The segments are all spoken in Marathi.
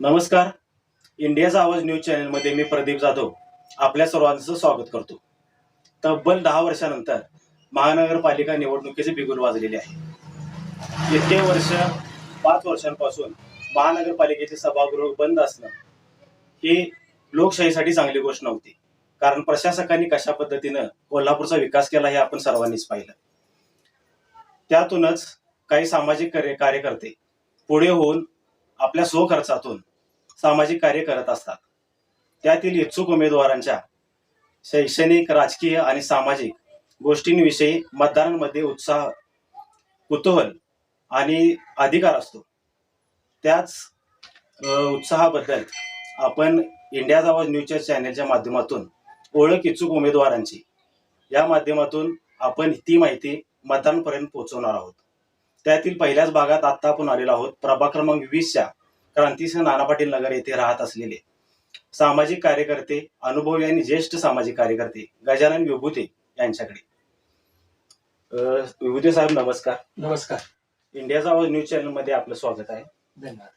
नमस्कार. इंडियाचा आवाज न्यूज चॅनलमध्ये मी प्रदीप जाधव आपल्या सर्वांचं स्वागत करतो. तब्बल दहा वर्षानंतर महानगरपालिका निवडणुकीचे बिगुल वाजलेले आहे. इतके वर्ष पाच वर्षांपासून महानगरपालिकेचे सभागृह बंद असणं ही लोकशाहीसाठी चांगली गोष्ट नव्हती. कारण प्रशासकांनी कशा पद्धतीनं कोल्हापूरचा विकास केला हे आपण सर्वांनीच पाहिलं. त्यातूनच काही सामाजिक कार्य कार्यकर्ते पुढे होऊन आपल्या स्वखर्चातून सामाजिक कार्य करत असतात. त्यातील इच्छुक उमेदवारांच्या शैक्षणिक राजकीय आणि सामाजिक गोष्टींविषयी मतदारांमध्ये उत्साह कुतूहल आणि अधिकार असतो. त्याच उत्साहाबद्दल आपण इंडियाज आवाज न्यूज चॅनलच्या माध्यमातून ओळख इच्छुक उमेदवारांची या माध्यमातून आपण ती माहिती मतदारांपर्यंत पोहोचवणार आहोत. त्यातील पहिल्याच भागात आत्ता आपण आलेलो आहोत. प्रभाग क्रमांक वीसच्या क्रांतीसिंह नाना पाटील नगर येथे राहत असलेले सामाजिक कार्यकर्ते अनुभवी आणि ज्येष्ठ सामाजिक कार्यकर्ते गजानन विभूते यांच्याकडे. विभूते साहेब नमस्कार. नमस्कार. इंडियाचा आवाज न्यूज चॅनलमध्ये आपलं स्वागत आहे. धन्यवाद.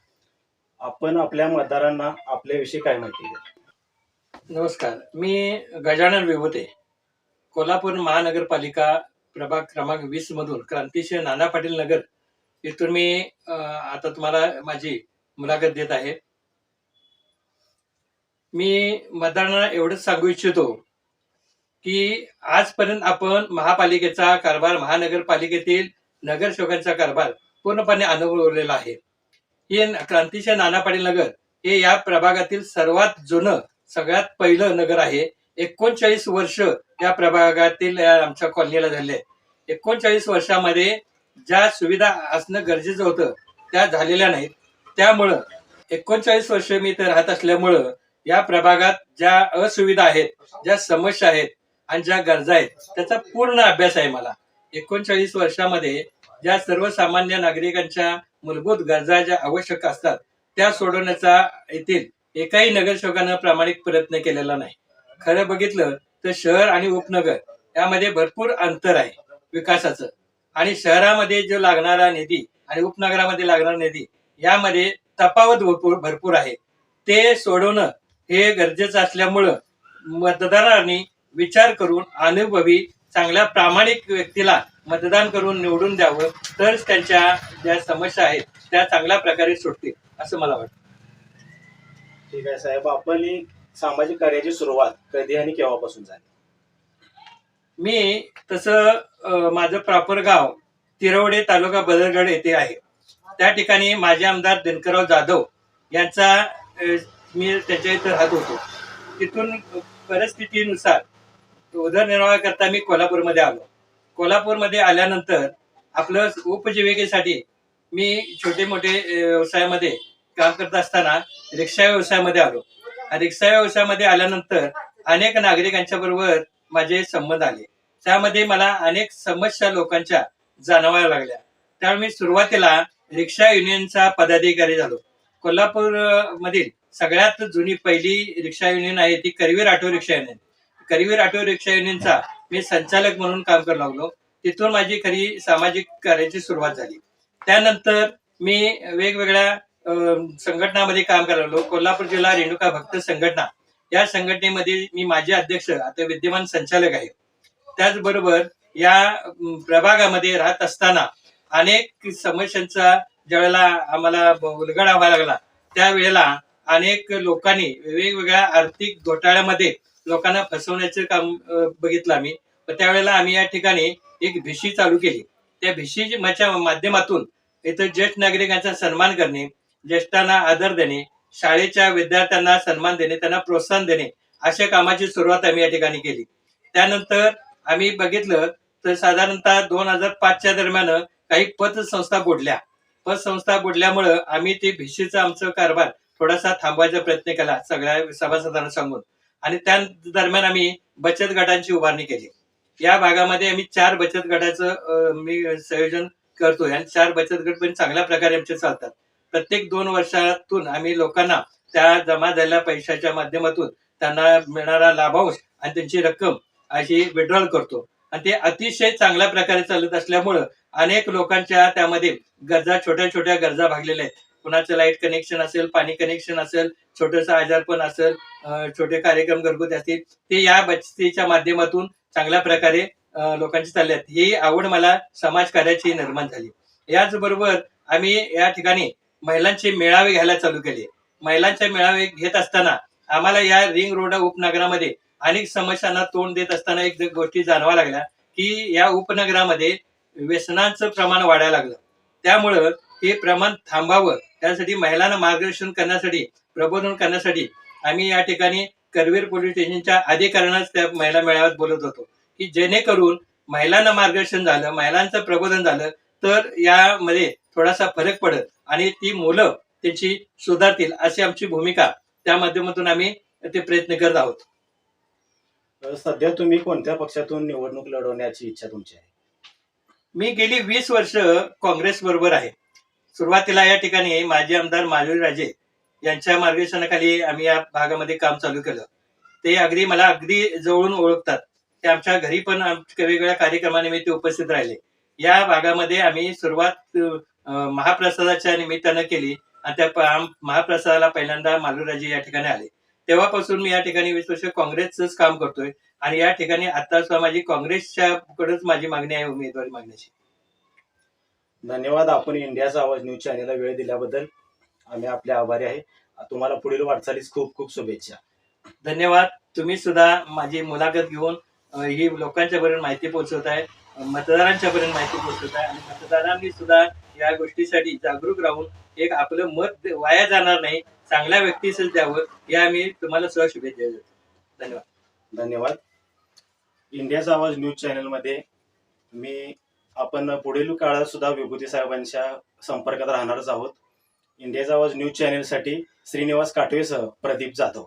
आपण आपल्या मतदारांना आपल्याविषयी काय माहिती द्या नमस्कार. मी गजानन विभूते. कोल्हापूर महानगरपालिका प्रभाग क्रमांक वीस मधून क्रांतिसिंह नाना पाटील नगर इथून मी आता तुम्हाला माझी मुलाखत देत आहे. मी मतदारांना एवढंच सांगू इच्छितो की आजपर्यंत आपण महापालिकेचा कारभार महानगरपालिकेतील नगरसेवकांचा कारभार पूर्णपणे अनुभवलेला आहे. हे क्रांतीचे नाना पाटील नगर हे या प्रभागातील सर्वात जुनं सगळ्यात पहिलं नगर आहे. एकोणचाळीस वर्ष या प्रभागातील या आमच्या कॉलनीला झाले. एकोणचाळीस वर्षामध्ये ज्या सुविधा असणं गरजेचं होतं त्या झालेल्या नाहीत. त्यामुळं एकोणचाळीस वर्ष मी इथे राहत असल्यामुळं या प्रभागात ज्या असुविधा आहेत ज्या समस्या आहेत आणि ज्या गरजा आहेत त्याचा पूर्ण अभ्यास आहे मला. एकोणचाळीस वर्षामध्ये ज्या सर्वसामान्य नागरिकांच्या मूलभूत गरजा ज्या आवश्यक असतात त्या सोडवण्याचा येथील एकाही नगरसेवकानं प्रामाणिक प्रयत्न केलेला नाही. खरं बघितलं तर शहर आणि उपनगर यामध्ये भरपूर अंतर आहे विकासाचं. आणि शहरामध्ये जो लागणारा निधी आणि उपनगरामध्ये लागणारा निधी यामध्ये तफावत भरपूर भरपूर आहे. ते सोडवणं हे गरजेचं असल्यामुळं मतदारांनी विचार करून अनुभवी चांगल्या प्रामाणिक व्यक्तीला मतदान करून निवडून द्यावं तरच त्यांच्या ज्या समस्या आहेत त्या चांगल्या प्रकारे सुटतील असं मला वाटतं. ठीक आहे साहेब. आपण सामाजिक कार्याची सुरुवात कधी आणि केव्हापासून झाली? मी तसं माझं प्रॉपर गाव तिरवडे तालुका बदरगड येथे आहे. त्या ठिकाणी माझे आमदार दिनकरराव जाधव यांचा मी त्याच्या इथं राहत होतो. तिथून परिस्थितीनुसार उदरनिर्वाहाकरता मी कोल्हापूरमध्ये आलो. कोल्हापूरमध्ये आल्यानंतर आपलं उपजीविकेसाठी मी छोटे मोठे व्यवसायामध्ये काम करत असताना रिक्षा व्यवसायामध्ये आलो. रिक्षा व्यवसायामध्ये आल्यानंतर अनेक नागरिकांच्या बरोबर माझे संबंध आले. त्यामध्ये मला अनेक समस्या लोकांच्या जाणवायला लागल्या. त्यामुळे मी सुरुवातीला रिक्षा युनियनचा पदाधिकारी झालो. कोल्हापूर मधील सगळ्यात जुनी पहिली रिक्षा युनियन आहे ती Karveer auto rickshaw union. Karveer auto rickshaw युनियनचा मी संचालक म्हणून काम करू लागलो. तिथून माझी खरी सामाजिक कार्याची सुरुवात झाली. त्यानंतर मी वेगवेगळ्या संघटनामध्ये काम करायला लागलो. कोल्हापूर जिल्हा रेणुका भक्त संघटना. या संघटनेमध्ये मी माजी अध्यक्ष आता विद्यमान संचालक आहे. त्याचबरोबर या प्रभागामध्ये राहत असताना अनेक समस्यांचा ज्यावेळेला आम्हाला उलगडा व्हायला लागला त्यावेळेला अनेक लोकांनी वेगवेगळ्या आर्थिक घोटाळ्यामध्ये लोकांना फसवण्याचे काम बघितलं आम्ही. त्यावेळेला आम्ही या ठिकाणी एक भिशी चालू केली. त्या भिशीच्या माध्यमातून इथं ज्येष्ठ नागरिकांचा सन्मान करणे ज्येष्ठांना आदर देणे शाळेच्या विद्यार्थ्यांना सन्मान देणे त्यांना प्रोत्साहन देणे अशा कामाची सुरुवात आम्ही या ठिकाणी केली. त्यानंतर आम्ही बघितलं तर साधारणतः दोन हजार पाचच्या दरम्यान काही पतसंस्था बुडल्या. पतसंस्था बुडल्यामुळं आम्ही ते भिशीचा आमचं कारभार थोडासा थांबवायचा प्रयत्न केला सगळ्या सभासदांना सांगून. आणि त्या दरम्यान आम्ही बचत गटांची उभारणी केली. या भागामध्ये आम्ही चार बचत गटाचं मी संयोजन करतोय. आणि चार बचत गट पण चांगल्या प्रकारे आमचे चालतात. प्रत्येक दोन वर्षातून आम्ही लोकांना त्या जमा झालेल्या पैशाच्या माध्यमातून त्यांना मिळणारा लाभांश आणि त्यांची रक्कम अशी विड्रॉल करतो. आणि ते अतिशय चांगल्या प्रकारे चालत असल्यामुळं अनेक लोकांच्या त्यामध्ये गरजा छोट्या छोट्या गरजा भागलेल्या आहेत. कुणाचं लाइट कनेक्शन असेल पाणी कनेक्शन असेल छोटस आजारपण असेल छोटे कार्यक्रम घरगुती असतील ते या बचतीच्या माध्यमातून चांगल्या प्रकारे लोकांची चालले आहेत. ही आवड मला समाजकार्याची निर्माण झाली. याचबरोबर आम्ही या ठिकाणी महिलांचे मेळावे घ्यायला चालू केले. महिलांचे मेळावे घेत असताना आम्हाला या रिंग रोड उपनगरामध्ये अनेक समस्यांना तोंड देत असताना एक गोष्टी जाणवा लागल्या की या उपनगरामध्ये व्यसनांचं प्रमाण वाढायला लागलं. त्यामुळं हे प्रमाण थांबावं. त्यासाठी महिलांना मार्गदर्शन करण्यासाठी प्रबोधन करण्यासाठी आम्ही या ठिकाणी करवीर पोलीस स्टेशनच्या अधिकाऱ्यांनाच त्या महिला मेळाव्यात बोलत होतो. की जेणेकरून महिलांना मार्गदर्शन झालं महिलांचं प्रबोधन झालं तर यामध्ये थोडासा फरक पडत आणि ती मुलं त्यांची सुधारतील अशी आमची भूमिका. त्या माध्यमातून आम्ही ते प्रयत्न करत आहोत. सध्या तुम्ही कोणत्या पक्षातून निवडणूक लढवण्याची इच्छा तुमची आहे? मी गेली वीस वर्ष काँग्रेस बरोबर आहे. सुरुवातीला या ठिकाणी माजी आमदार माधुरी राजे यांच्या मार्गदर्शनाखाली आम्ही या भागामध्ये काम चालू केलं. ते अगदी मला अगदी जवळून ओळखतात. ते आमच्या घरी पण आमच्या वेगवेगळ्या कार्यक्रमानिमित्त उपस्थित राहिले. या भागामध्ये आम्ही सुरुवात महाप्रसादाच्या निमित्तानं केली आणि त्या महाप्रसादाला पहिल्यांदा माधुराजी या ठिकाणी आले. तेव्हापासून मी या ठिकाणी वीस वर्ष काँग्रेसच काम करतोय. आणि या ठिकाणी आता सुद्धा माझी काँग्रेसच्या कडेच माझी मागणी आहे उमेदवारी मागण्याची. धन्यवाद. आपण इंडियाचा आवाज न्यूज चॅनेलला वेळ दिल्याबद्दल आम्ही आपले आभारी आहे. तुम्हाला पुढील वाटचालीस खूप खूप शुभेच्छा. धन्यवाद. तुम्ही सुद्धा माझी मुलाखत घेऊन ही लोकांच्या पर्यंत माहिती पोहोचवत आहे मतदारांच्या पर्यंत माहिती पोहोचवत आहे आणि मतदारांनी सुद्धा या गोष्टीसाठी जागरूक राहून एक आपलं मत वाया जाणार नाही चांगल्या व्यक्तीच द्यावं या मी तुम्हाला सुद्धा शुभेच्छा देतो. धन्यवाद. धन्यवाद. इंडियाचा आवाज न्यूज चॅनलमध्ये मी आपण पुढील काळात सुद्धा विभूती साहेबांच्या संपर्कात राहणारच आहोत. इंडियाचा आवाज न्यूज चॅनेलसाठी श्रीनिवास काठवेसह प्रदीप जाधव.